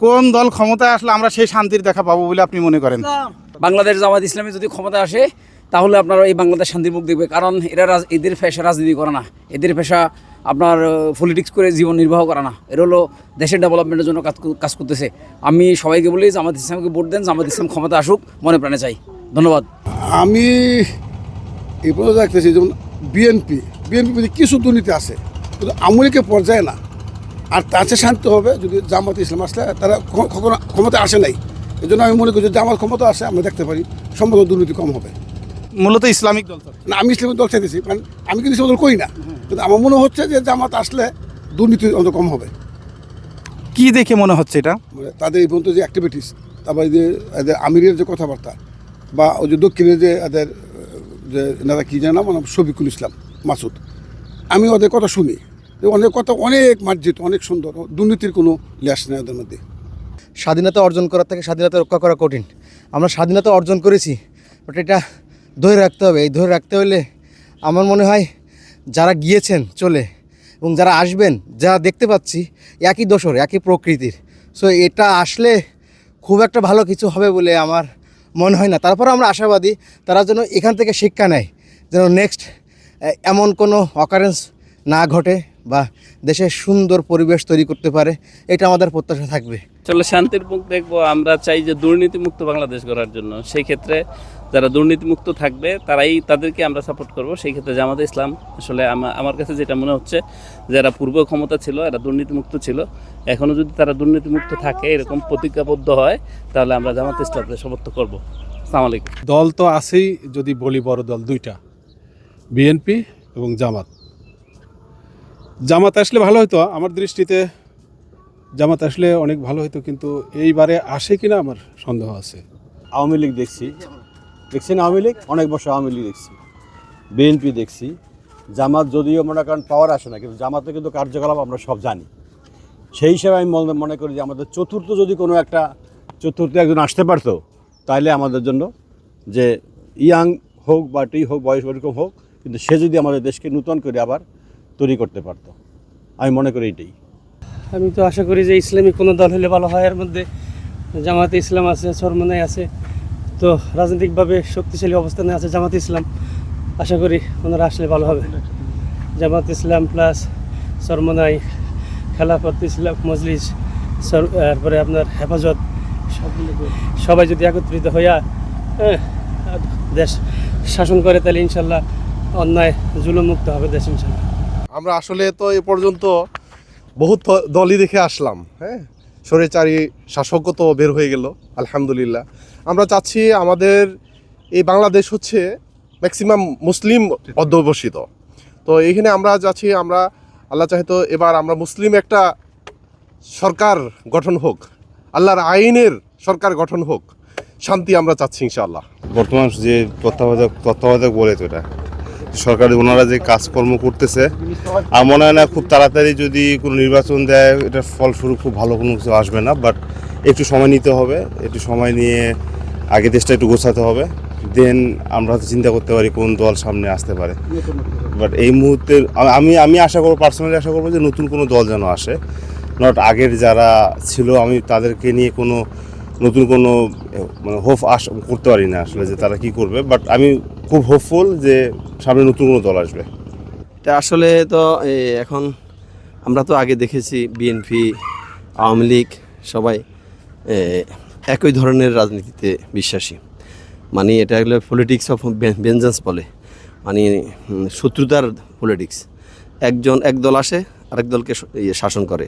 কোন দল ক্ষমতায় আসলে আমরা সেই শান্তির দেখা পাবো বলে আপনি মনে করেন? বাংলাদেশ জামাত ইসলামী যদি ক্ষমতা আসে তাহলে আপনারা এই বাংলাদেশ শান্তির মুখ দেখবে। কারণ এরা রাজ- এদের পেশা রাজনীতি করে না। এদের পেশা আপনার পলিটিক্স করে জীবন নির্বাহ করা না। এর হলো দেশের ডেভেলপমেন্টের জন্য কাজ কাজ করতেছে। আমি সবাইকে বলি জামাত ইসলামকে ভোট দেন জামাত ইসলাম ক্ষমতা আসুক মনে প্রাণে চাই। ধন্যবাদ। আমি এই পর্যন্ত দেখতেছি যেমন বিএনপি বিএনপি কিছু দুর্নীতি আছে কিন্তু আমলিকে পর্যায়ে না। আর তার চেয়ে শান্ত হবে যদি জামাত ইসলাম আসলে তারা কখনো ক্ষমতা আসে নাই। এই জন্য আমি মনে করি যদি জামাত ক্ষমতা আসে আমরা দেখতে পারি সম্ভবত দুর্নীতি কম হবে। মূলত ইসলামিক দল না আমি ইসলামের দল চাইতেছি কারণ আমি কিন্তু ইসলাম দল করি না। কিন্তু আমার মনে হচ্ছে যে জামাত আসলে দুর্নীতি অন্তত কম হবে। কি দেখে মনে হচ্ছে এটা? মানে তাদের এই পর্যন্ত যে অ্যাক্টিভিটিস তারপরে যে এদের আমিরের যে কথাবার্তা বা ওই যে দক্ষিণে যে এদের যে নেতা কী ওনার শফিকুল ইসলাম মাসুদ। আমি ওদের কথা শুনি। অনেক কথা অনেক মার্জিত, অনেক সুন্দর। দুর্নীতির কোনো লেস নেই ওদের মধ্যে। স্বাধীনতা অর্জন করার থেকে স্বাধীনতা রক্ষা করা কঠিন। আমরা স্বাধীনতা অর্জন করেছি বাট এটা ধরে রাখতে হবে। এই ধরে রাখতে হলে আমার মনে হয় যারা গিয়েছেন চলে এবং যারা আসবেন, যা দেখতে পাচ্ছি, একই দোসর একই প্রকৃতির। সো এটা আসলে খুব একটা ভালো কিছু হবে বলে আমার মনে হয় না। তারপর আমরা আশাবাদী তারা যেন এখান থেকে শিক্ষা নেয়, যেন নেক্সট এমন কোনো অকারেন্স না ঘটে বা দেশের সুন্দর পরিবেশ তৈরি করতে পারে এটা আমাদের প্রত্যাশা থাকবে। চলো শান্তির মুখ দেখব আমরা চাই যে দুর্নীতিমুক্ত বাংলাদেশ গড়ার জন্য। সেই ক্ষেত্রে যারা দুর্নীতিমুক্ত থাকবে তারাই তাদেরকে আমরা সাপোর্ট করব। সেই ক্ষেত্রে জামাতে ইসলাম আসলে আমার কাছে যেটা মনে হচ্ছে যারা পূর্ব ক্ষমতা ছিল এরা দুর্নীতিমুক্ত ছিল। এখনও যদি তারা দুর্নীতিমুক্ত থাকে এরকম প্রতিজ্ঞাবদ্ধ হয় তাহলে আমরা জামাতে ইসলামকে সমর্থ করব। আলাইকুম। দল তো আছেই যদি বলি বড় দল দুইটা বিএনপি এবং জামাত। জামাত আসলে ভালো হতো আমার দৃষ্টিতে জামাত আসলে অনেক ভালো হতো কিন্তু এইবারে আসে কিনা আমার সন্দেহ আছে। আওয়ামী লীগ দেখছি। দেখছেন আওয়ামী লীগ? অনেক বছর আওয়ামী লীগ দেখছি। বিএনপি দেখছি। জামাত যদিও মনে করেন পাওয়ার আসে না, কিন্তু জামাতে কিন্তু কার্যকলাপ আমরা সব জানি। সেই হিসাবে আমি মনে মনে করি যে আমাদের চতুর্থ যদি কোনো একটা চতুর্থ একজন আসতে পারতো তাহলে আমাদের জন্য যে ইয়াং হোক বা টি হোক বয়স ওরকম হোক, কিন্তু সে যদি আমাদের দেশকে নূতন করে আবার তৈরি করতে পারতো। আমি মনে করি এটাই। আমি তো আশা করি যে ইসলামিক কোনো দল হলে ভালো হয়। এর মধ্যে জামাতে ইসলাম আছে সরমনাই আছে তো রাজনৈতিকভাবে শক্তিশালী অবস্থানে আছে জামাত ইসলাম। আশা করি ওনারা আসলে ভালো হবে। জামাত ইসলাম প্লাস সরমনাই খেলাফত ইসলাম মজলিস তারপরে আপনার হেফাজত সবাই যদি একত্রিত হইয়া হ্যাঁ, দেশ শাসন করে তাহলে ইনশাল্লাহ অন্যায় জুলুমুক্ত হবে দেশ ইনশাল্লাহ। আমরা আসলে তো এ পর্যন্ত বহুত দলই দেখে আসলাম হ্যাঁ? স্বৈরাচারী শাসকও তো বের হয়ে গেল, আলহামদুলিল্লাহ। আমরা চাচ্ছি আমাদের এই বাংলাদেশ হচ্ছে ম্যাক্সিমাম মুসলিম অধ্যবসিত। তো এইখানে আমরা যাচ্ছি আমরা আল্লাহ চাহিত এবার আমরা মুসলিম একটা সরকার গঠন হোক, আল্লাহর আইনের সরকার গঠন হোক, শান্তি আমরা চাচ্ছি ইনশাআল্লাহ। বর্তমান যে তত্ত্বাবধায়ক তত্ত্বাবধায়ক বলে তো এটা। সরকারি ওনারা যে কাজকর্ম করতেছে, আর মনে হয় না খুব তাড়াতাড়ি যদি কোনো নির্বাচন দেয় এটার ফলস্বরূপ খুব ভালো কোনো কিছু আসবে না বাট একটু সময় নিতে হবে, একটু সময় নিয়ে আগে দেশটা একটু গোছাতে হবে দেন আমরা চিন্তা করতে পারি কোন দল সামনে আসতে পারে। বাট এই মুহূর্তে আমি আমি আশা করব পার্সোনালি আশা করব যে নতুন কোনো দল যেন আসে নট আগের যারা ছিল, আমি তাদেরকে নিয়ে কোনো নতুন কোনো মানে হোপ আস, করতে পারি না আসলে যে তারা কি করবে বাট আমি খুব হোপফুল যে সামনে নতুন কোনো দল আসবে। এটা আসলে তো এখন আমরা তো আগে দেখেছি বিএনপি আওয়ামী লীগ সবাই একই ধরনের রাজনীতিতে বিশ্বাসী। মানে এটা হলো পলিটিক্স অফ ভেঞ্জেন্স বলে। মানে শত্রুতার পলিটিক্স একজন, এক দল আসে, আরেক দলকে ইয়ে শাসন করে।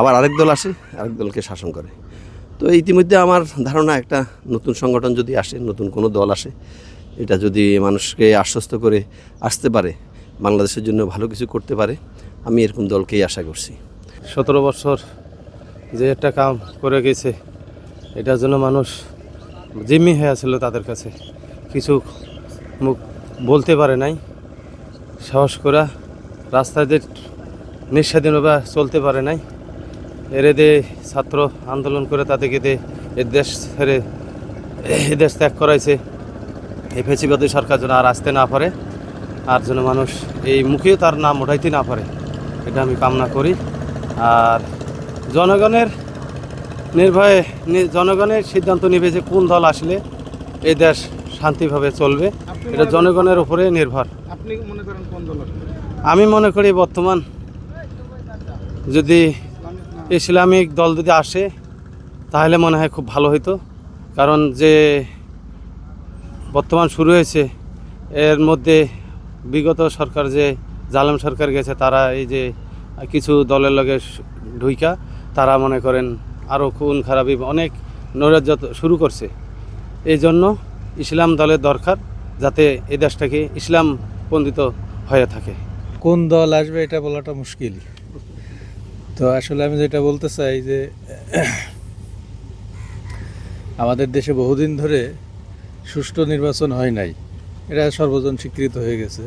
আবার আরেক দল আসে, আরেক দলকে শাসন করে। তো ইতিমধ্যে আমার ধারণা একটা নতুন সংগঠন যদি আসে, নতুন কোনো দল আসে, এটা যদি মানুষকে আশ্বস্ত করে আসতে পারে, বাংলাদেশের জন্য ভালো কিছু করতে পারে, আমি এরকম দলকেই আশা করছি। সতেরো বছর যে একটা কাম করে গেছে, এটার জন্য মানুষ জিম্মি হয়ে ছিল তাদের কাছে। কিছু মুখ বলতে পারে নাই, সাহস করা রাস্তায় যে নিঃস্বাধীনভাবে চলতে পারে নাই। এরে দে ছাত্র আন্দোলন করে তাদেরকে দে এ দেশ ছেড়ে এ দেশ ত্যাগ করাইছে। এই ফেসিবাদী সরকার যেন আর আসতে না পারে আর যেন মানুষ এই মুখেও তার নাম উঠাইতে না পারে এটা আমি কামনা করি। আর জনগণের নির্ভয়ে জনগণের সিদ্ধান্ত নেবে যে কোন দল আসলে এই দেশ শান্তিভাবে চলবে। এটা জনগণের উপরে নির্ভর। আপনি মনে করেন কোন দল আমি মনে করি বর্তমান যদি ইসলামিক দল যদি আসে, তাহলে মনে হয় খুব ভালো হতো কারণ যে বর্তমান শুরু হয়েছে, এর মধ্যে বিগত সরকার যে জালেম সরকার গেছে, তারা এই যে কিছু দলের লগে ঢুইকা, তারা মনে করেন আরও খুন খারাপি অনেক নৈরাজ্য শুরু করছে। এই জন্য ইসলাম দলের দরকার যাতে এই দেশটাকে ইসলাম পণ্ডিত হয়ে থাকে। কোন দল আসবে এটা বলাটা মুশকিল। তো আসলে আমি যেটা বলতে চাই যে, আমাদের দেশে বহুদিন ধরে সুষ্ঠু নির্বাচন হয় নাই। এটা সর্বজন স্বীকৃত হয়ে গেছে।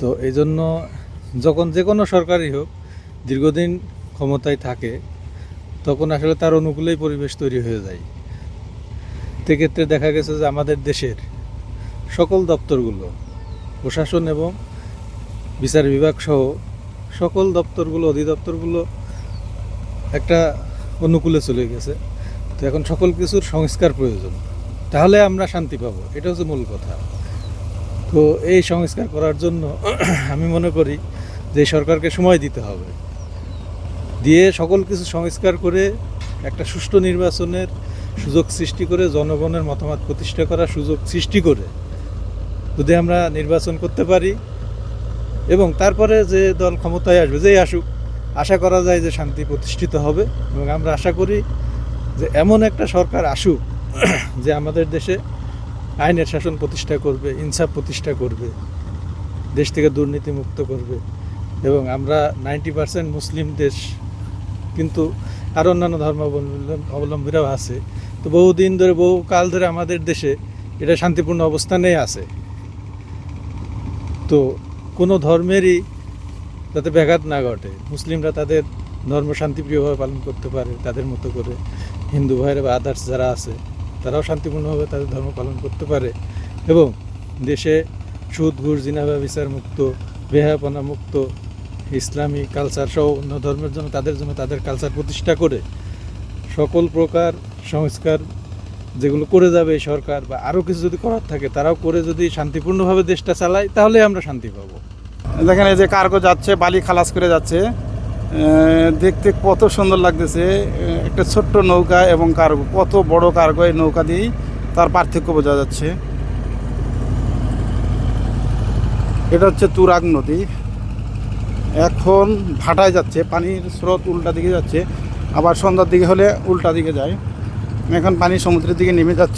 তো এই জন্য যখন যে কোনো সরকারই হোক, দীর্ঘদিন ক্ষমতায় থাকে, তখন আসলে তার অনুকূলেই পরিবেশ তৈরি হয়ে যায়। সেক্ষেত্রে দেখা গেছে যে আমাদের দেশের সকল দপ্তরগুলো, প্রশাসন এবং বিচার বিভাগ সহ সকল দপ্তরগুলো, অধিদপ্তরগুলো একটা অনুকূলে চলে গেছে। তো এখন সকল কিছুর সংস্কার প্রয়োজন। তাহলে আমরা শান্তি পাবো এটা হচ্ছে মূল কথা। তো এই সংস্কার করার জন্য আমি মনে করি যে সরকারকে সময় দিতে হবে। দিয়ে সকল কিছু সংস্কার করে একটা সুষ্ঠু নির্বাচনের সুযোগ সৃষ্টি করে, জনগণের মতামত প্রতিষ্ঠা করার সুযোগ সৃষ্টি করে যদি আমরা নির্বাচন করতে পারি এবং তারপরে যে দল ক্ষমতায় আসবে, যেই আসুক, আশা করা যায় যে শান্তি প্রতিষ্ঠিত হবে এবং আমরা আশা করি যে এমন একটা সরকার আসুক যে আমাদের দেশে আইনের শাসন প্রতিষ্ঠা করবে, ইনসাফ প্রতিষ্ঠা করবে, দেশ থেকে দুর্নীতি মুক্ত করবে এবং আমরা নাইনটি পার্সেন্ট মুসলিম দেশ, কিন্তু আরও অন্যান্য ধর্মাবলম্বী অবলম্বীরাও আছে। তো বহুদিন ধরে, বহু কাল ধরে আমাদের দেশে এটা শান্তিপূর্ণ অবস্থানেই আছে। তো কোনো ধর্মেরই যাতে ব্যাঘাত না ঘটে। মুসলিমরা তাদের ধর্ম শান্তিপ্রিয়ভাবে পালন করতে পারে তাদের মতো করে। হিন্দু ভাইরা বা আদার্স যারা আছে, তারাও শান্তিপূর্ণভাবে তাদের ধর্ম পালন করতে পারে এবং দেশে সুদ, ঘুষ জিনাবা বিচার মুক্ত বেহাপনা মুক্ত, ইসলামী কালচার সহ অন্য ধর্মের জন্য তাদের জন্য তাদের কালচার প্রতিষ্ঠা করে সকল প্রকার সংস্কার যেগুলো করে যাবে সরকার বা আরও কিছু যদি করার থাকে, তারাও করে যদি শান্তিপূর্ণভাবে দেশটা চালায়, তাহলে আমরা শান্তি পাবো। দেখেন এই যে কার্গো যাচ্ছে, বালি খালাস করে যাচ্ছে। দেখতে কত সুন্দর লাগতেছে। একটা ছোট্ট নৌকা এবং কার্গো, কত বড় কার্গো এই নৌকা দিয়েই তার পার্থক্য বোঝা যাচ্ছে। এটা হচ্ছে তুরাগ নদী। এখন ভাটায় যাচ্ছে, পানির স্রোত উল্টা দিকে যাচ্ছে। আবার সন্ধ্যার দিকে হলে উল্টা দিকে যায়। এখন পানি সমুদ্রের দিকে নেমে যাচ্ছে।